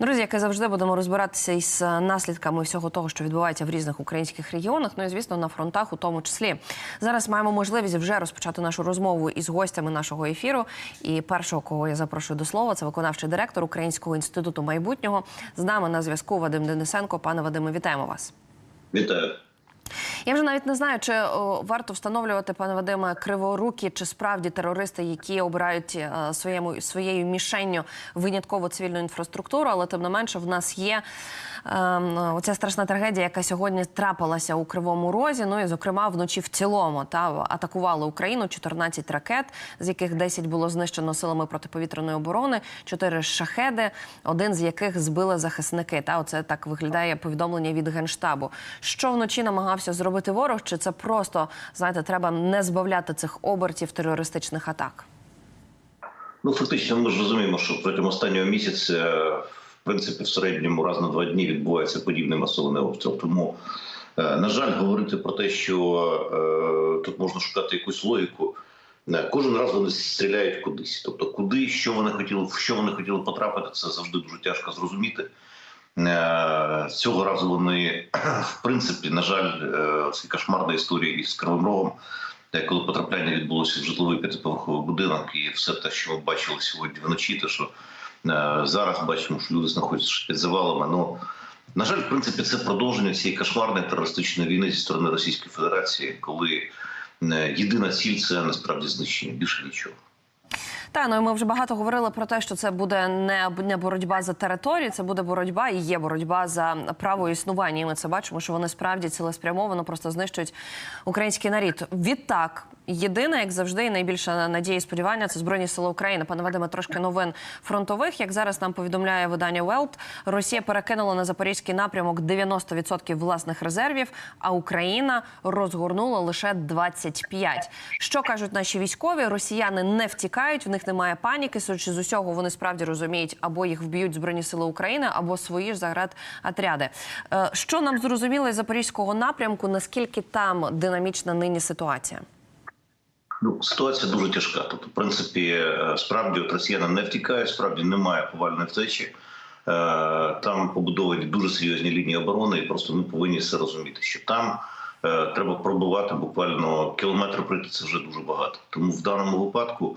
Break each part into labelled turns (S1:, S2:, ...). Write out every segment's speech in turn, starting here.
S1: Друзі, як і завжди, будемо розбиратися із е, наслідками всього того, що відбувається в різних українських регіонах. Ну і звісно, на фронтах, у тому числі. Зараз маємо можливість вже розпочати нашу розмову із гостями нашого ефіру. І першого, кого я запрошую до слова, це виконавчий директор Українського інституту майбутнього. З нами на зв'язку Вадим Денисенко. Пане Вадиме, вітаємо вас.
S2: Вітаю.
S1: Я вже навіть не знаю, чи о, варто встановлювати, пане Вадиме, криворукі, чи справді терористи, які обирають е, своєму своєю мішенню винятково цивільну інфраструктуру, але тим не менше в нас є е, оця страшна трагедія, яка сьогодні трапилася у Кривому Розі. Ну і зокрема вночі в цілому та атакували Україну 14 ракет, з яких 10 було знищено силами протиповітряної оборони, 4 шахеди, один з яких збили захисники. Та оце так виглядає повідомлення від генштабу. Що вночі намагався зробити ворог? Чи це просто знаєте, треба не збавляти цих обертів терористичних атак?
S2: Ну фактично, ми ж розуміємо, що протягом останнього місяця, в принципі, в середньому раз на два дні відбувається подібний масований обстріл. Тому, е, на жаль, говорити про те, що е, тут можна шукати якусь логіку. е, Кожен раз вони стріляють кудись. Тобто, куди, що вони хотіли, в що вони хотіли потрапити, це завжди дуже тяжко зрозуміти. Е, Цього разу вони, в принципі, на жаль, е, це кошмарна історія із Кривим Рогом, де коли потрапляння відбулося в житловий п'ятиповерховий будинок, і все те, що ми бачили сьогодні вночі, те, що е, зараз бачимо, що люди знаходяться під завалами. Ну на жаль, в принципі, це продовження цієї кошмарної терористичної війни зі сторони Російської Федерації, коли єдина ціль це насправді знищення, більше нічого.
S1: Та ну і ми вже багато говорили про те, що це буде не, не боротьба за території, це буде боротьба і є боротьба за право існування. І ми це бачимо, що вони справді цілеспрямовано просто знищують український нарід. Відтак, єдине, як завжди, і найбільша надія і сподівання це збройні сили України. Пане Вадиме, трошки новин фронтових. Як зараз нам повідомляє видання Велт, Росія перекинула на запорізький напрямок 90% власних резервів, а Україна розгорнула лише 25%. Що кажуть наші військові? Росіяни не втікають, в них немає паніки. Судячи з усього, вони справді розуміють, або їх вб'ють збройні сили України, або свої ж заград отряди. Е, Що нам зрозуміло із запорізького напрямку? Наскільки там динамічна нині ситуація?
S2: Ну, ситуація дуже тяжка. Тобто, в принципі, е, справді росіяни не втікають, справді немає повальної втечі. Е, Там побудовані дуже серйозні лінії оборони, і просто ми повинні все розуміти, що там треба пробувати буквально кілометр пройти це вже дуже багато. Тому в даному випадку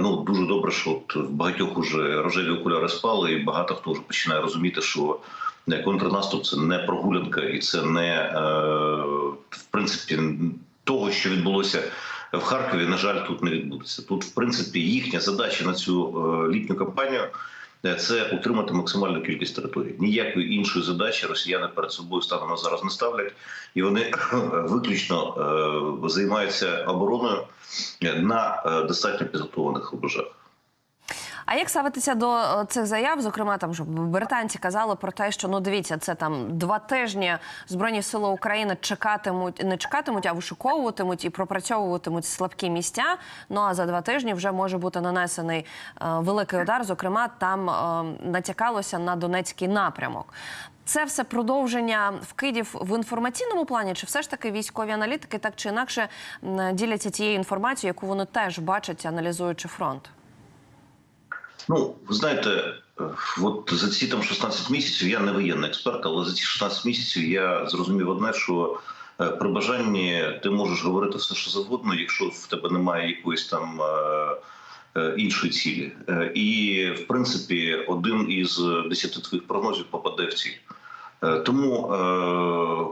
S2: ну дуже добре, що от в багатьох уже рожеві окуляри спали, і багато хто вже починає розуміти, що е, контрнаступ це не прогулянка, і це не е, в принципі того, що відбулося в Харкові, на жаль, тут не відбудеться. Тут, в принципі, їхня задача на цю е, літню кампанію е, це утримати максимальну кількість територій. Ніякої іншої задачі росіяни перед собою станом на зараз не ставлять, і вони виключно е, займаються обороною на е, достатньо підготованих рубежах.
S1: А як ставитися до е, цих заяв? Зокрема, там що британці казали про те, що ну дивіться, це там два тижні збройні сили України чекатимуть, не чекатимуть, а вишуковуватимуть і пропрацьовуватимуть слабкі місця. Ну а за два тижні вже може бути нанесений е, великий удар. Зокрема, там е, натякалося на Донецький напрямок. Це все продовження вкидів в інформаційному плані, чи все ж таки військові аналітики так чи інакше діляться тією інформацією, яку вони теж бачать, аналізуючи фронт?
S2: Ну, ви знаєте, е, от за ці там 16 місяців я не воєнний експерт, але за ці 16 місяців я зрозумів одне, що е, при бажанні ти можеш говорити все, що завгодно, якщо в тебе немає якоїсь там е, іншої цілі. І в принципі, один із десяти твоїх прогнозів попаде в ціль. Тому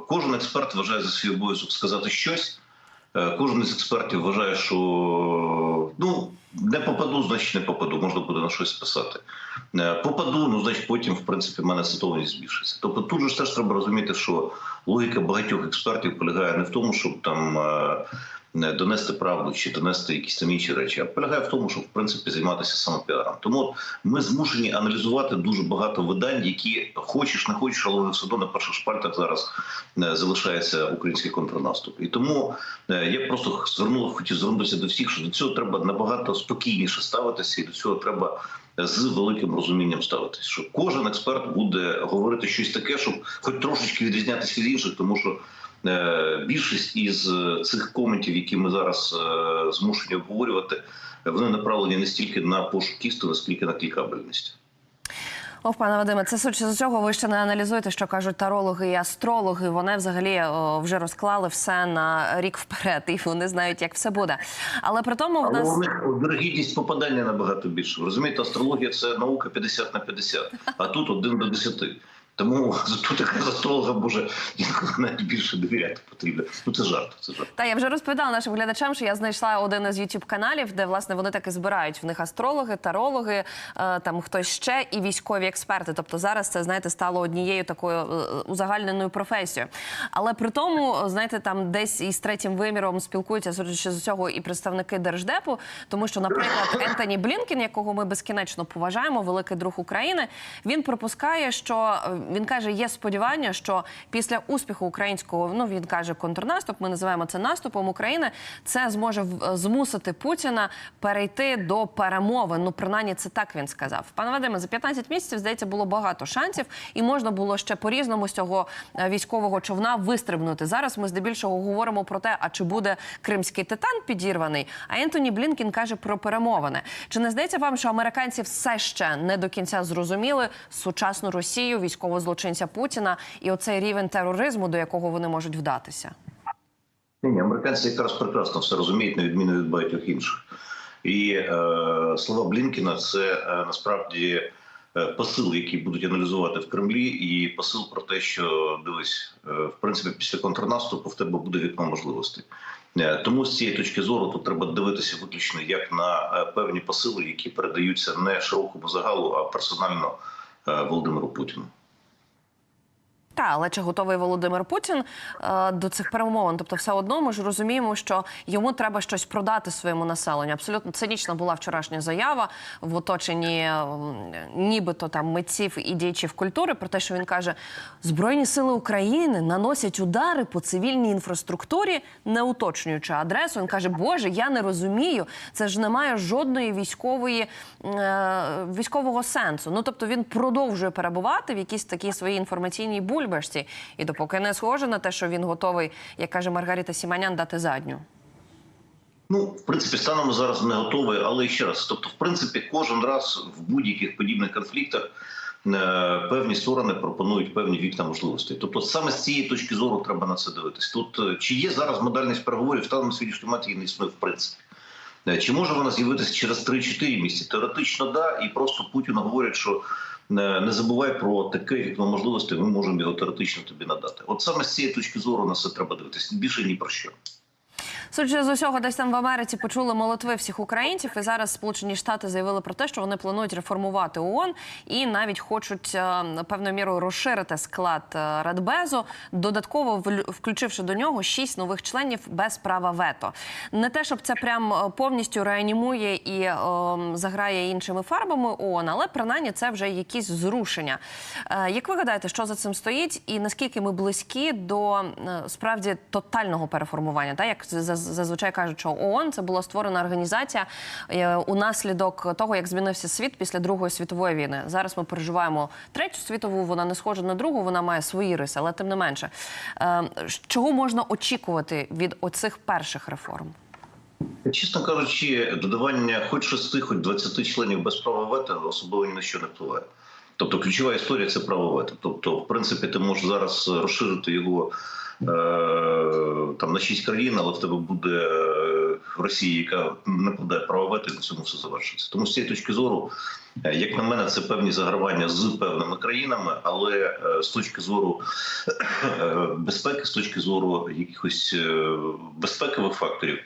S2: кожен експерт вважає за свій обов'язок сказати щось. Е, Кожен із експертів вважає, що ну не попаду, значить не попаду, можна буде на щось списати. Е, Попаду, ну значить потім, в принципі, в мене ситуація збільшиться. Тобто тут же теж треба розуміти, що логіка багатьох експертів полягає не в тому, щоб там е, донести правду чи донести якісь там інші речі, а полягає в тому, щоб в принципі займатися саме піаром. Тому ми змушені аналізувати дуже багато видань, які хочеш не хочеш, але вони все одно на перших шпальтах зараз е, залишається український контрнаступ. І тому е, я просто звернув, хотів звернутися до всіх, що до цього треба набагато спокійніше ставитися, і до цього треба з великим розумінням ставитися. Що кожен експерт буде говорити щось таке, щоб хоч трошечки відрізнятися від інших, тому що. Е, Більшість із е, цих коментів, які ми зараз е, змушені обговорювати, вони направлені не стільки на пошук істини, скільки на клікабельність.
S1: Ох, пане Вадиме, це з цього, ви ще не аналізуєте, що кажуть тарологи і астрологи. Вони взагалі о, вже розклали все на рік вперед, і вони знають, як все буде. Але при тому в
S2: Але
S1: нас
S2: у них попадання набагато більше. Розумієте, астрологія це наука 50 на 50, а тут 1 до 10. Тому тут якраз астрологам може інколи навіть більше довіряти потрібно. Ну це жарт. Це жарт.
S1: Та я вже розповідала нашим глядачам, що я знайшла один із youtube каналів, де власне вони таки збирають в них астрологи, тарологи, е, там хтось ще і військові експерти. Тобто зараз це знаєте стало однією такою е, узагальненою професією. Але при тому, знаєте, там десь із третім виміром спілкуються судячи з цього і представники держдепу, тому що, наприклад, Ентоні Блінкен, якого ми безкінечно поважаємо, великий друг України, він припускає, що е, він каже, є сподівання, що після успіху українського, ну він каже, контрнаступ, ми називаємо це наступом України. Це зможе в- змусити Путіна перейти до перемовин. Ну, принаймні, це так він сказав. Пане Вадиме, за 15 місяців здається було багато шансів, і можна було ще по різному з цього е, військового човна вистрибнути. Зараз ми здебільшого говоримо про те, а чи буде кримський титан підірваний. А Ентоні Блінкін каже про перемовини. Чи не здається вам, що американці все ще не до кінця зрозуміли сучасну Росію, військового злочинця Путіна і оцей рівень тероризму, до якого вони можуть вдатися?
S2: Ні, американці якраз прекрасно все розуміють, на відміну від багатьох інших. І е, слова Блінкіна це е, насправді е, посил, який будуть аналізувати в Кремлі, і посил про те, що дивись, е, в принципі, після контрнаступу в тебе буде вікно можливостей. Е, Тому з цієї точки зору тут треба дивитися виключно як на е, певні посили, які передаються не широкому загалу, а персонально е, Володимиру Путіну.
S1: Та, але чи готовий Володимир Путін е, до цих перемовин? Тобто, все одно ми ж розуміємо, що йому треба щось продати своєму населенню. Абсолютно цинічна була вчорашня заява в оточенні е, нібито там митців і діячів культури про те, що він каже: Збройні сили України наносять удари по цивільній інфраструктурі, не уточнюючи адресу. Він каже: Боже, я не розумію. Це ж немає жодної військової е, військового сенсу. Ну тобто він продовжує перебувати в якійсь такій своїй інформаційній бульбашці, і допоки не схоже на те, що він готовий, як каже Маргарита Сіманян, дати задню.
S2: Ну, в принципі, станом зараз не готові, але ще раз. Тобто, в принципі, кожен раз в будь-яких подібних конфліктах е, певні сторони пропонують певні вікна можливостей. Тобто, саме з цієї точки зору треба на це дивитись. Тут е, чи є зараз модальність переговорів, станом на момент її не існує в принципі. Е, Чи може вона з'явитися через 3-4 місяці? Теоретично, да, і просто Путіну говорять, що не забувай про таке вікно можливості. ми можемо його теоретично тобі надати. От саме з цієї точки зору на це треба дивитися. Більше ні про що.
S1: Судячи з усього, десь там в Америці почули молитви всіх українців, і зараз Сполучені Штати заявили про те, що вони планують реформувати ООН і навіть хочуть е, певною мірою розширити склад е, Радбезу, додатково включивши до нього шість нових членів без права вето. Не те, щоб це прям е, повністю реанімує і е, заграє іншими фарбами ООН, але принаймні це вже якісь зрушення. Як ви гадаєте, що за цим стоїть, і наскільки ми близькі до справді тотального переформування? Та як заз- зазвичай кажуть, що ООН це була створена організація е, унаслідок того, як змінився світ після Другої світової війни. Зараз ми переживаємо третю світову. Вона не схожа на другу, вона має свої риси, але тим не менше, Е, чого можна очікувати від оцих перших реформ?
S2: Чесно кажучи, додавання хоч 6, хоч 20 членів без права вето особливо ні на що не впливає. Тобто ключова історія це право вето. Тобто, в принципі, ти можеш зараз розширити його там на 6 країн, але в тебе буде е, Росія, яка не подає право на цьому все завершиться. Тому з цієї точки зору, е, як на мене, це певні загравання з певними країнами, але е, з точки зору е, безпеки, з точки зору якихось е, безпекових факторів.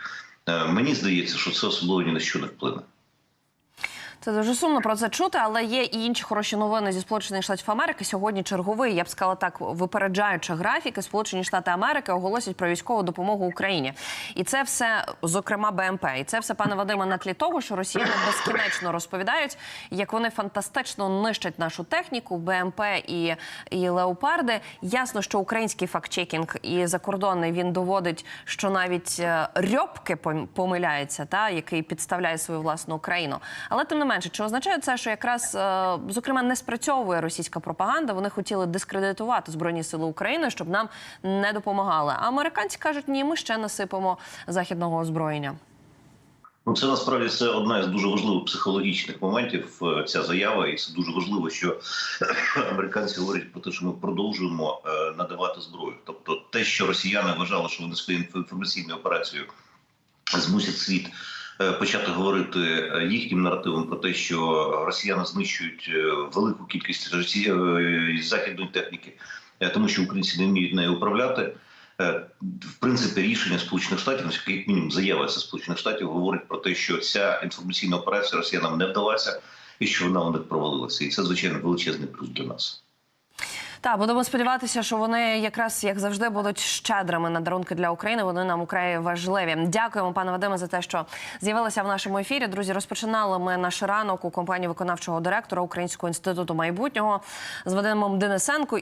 S2: Е, Мені здається, що це особливо ні на що не вплине.
S1: Це дуже сумно про це чути, але є і інші хороші новини зі Сполучених Штатів Америки. Сьогодні черговий, я б сказала так, випереджаючи графіки, Сполучені Штати Америки оголосять про військову допомогу Україні. І це все, зокрема, БМП. І це все, пане Вадиме, на тлі того, що росіяни безкінечно розповідають, як вони фантастично нищать нашу техніку, БМП і, і леопарди. Ясно, що український фактчекінг і закордонний він доводить, що навіть е, Рьобки помиляється, та який підставляє свою власну країну. Але тим не менше, чи означає це, що якраз е, зокрема не спрацьовує російська пропаганда? Вони хотіли дискредитувати збройні сили України, щоб нам не допомагали. А американці кажуть, ні, ми ще насипемо західного озброєння.
S2: Ну, це насправді це одна із дуже важливих психологічних моментів. е, Ця заява, і це дуже важливо, що американці говорять про те, що ми продовжуємо е, надавати зброю. Тобто, те, що росіяни вважали, що вони своєю інф- інформаційною операцією змусять світ почати говорити е, їхнім наративом про те, що росіяни знищують е, велику кількість росі- е, західної техніки, е, тому що українці не вміють нею управляти. Е, В принципі, рішення Сполучених Штатів, як мінімум, заява Сполучених Штатів говорить про те, що ця інформаційна операція росіянам не вдалася і що вона у них провалилася. І це звичайно величезний плюс для нас.
S1: Так, будемо сподіватися, що вони якраз як завжди будуть щедрими на дарунки для України. Вони нам украй важливі. Дякуємо, пане Вадиме, за те, що з'явилися в нашому ефірі. Друзі, розпочинали ми наш ранок у компанії виконавчого директора Українського інституту майбутнього з Вадимом Денисенко.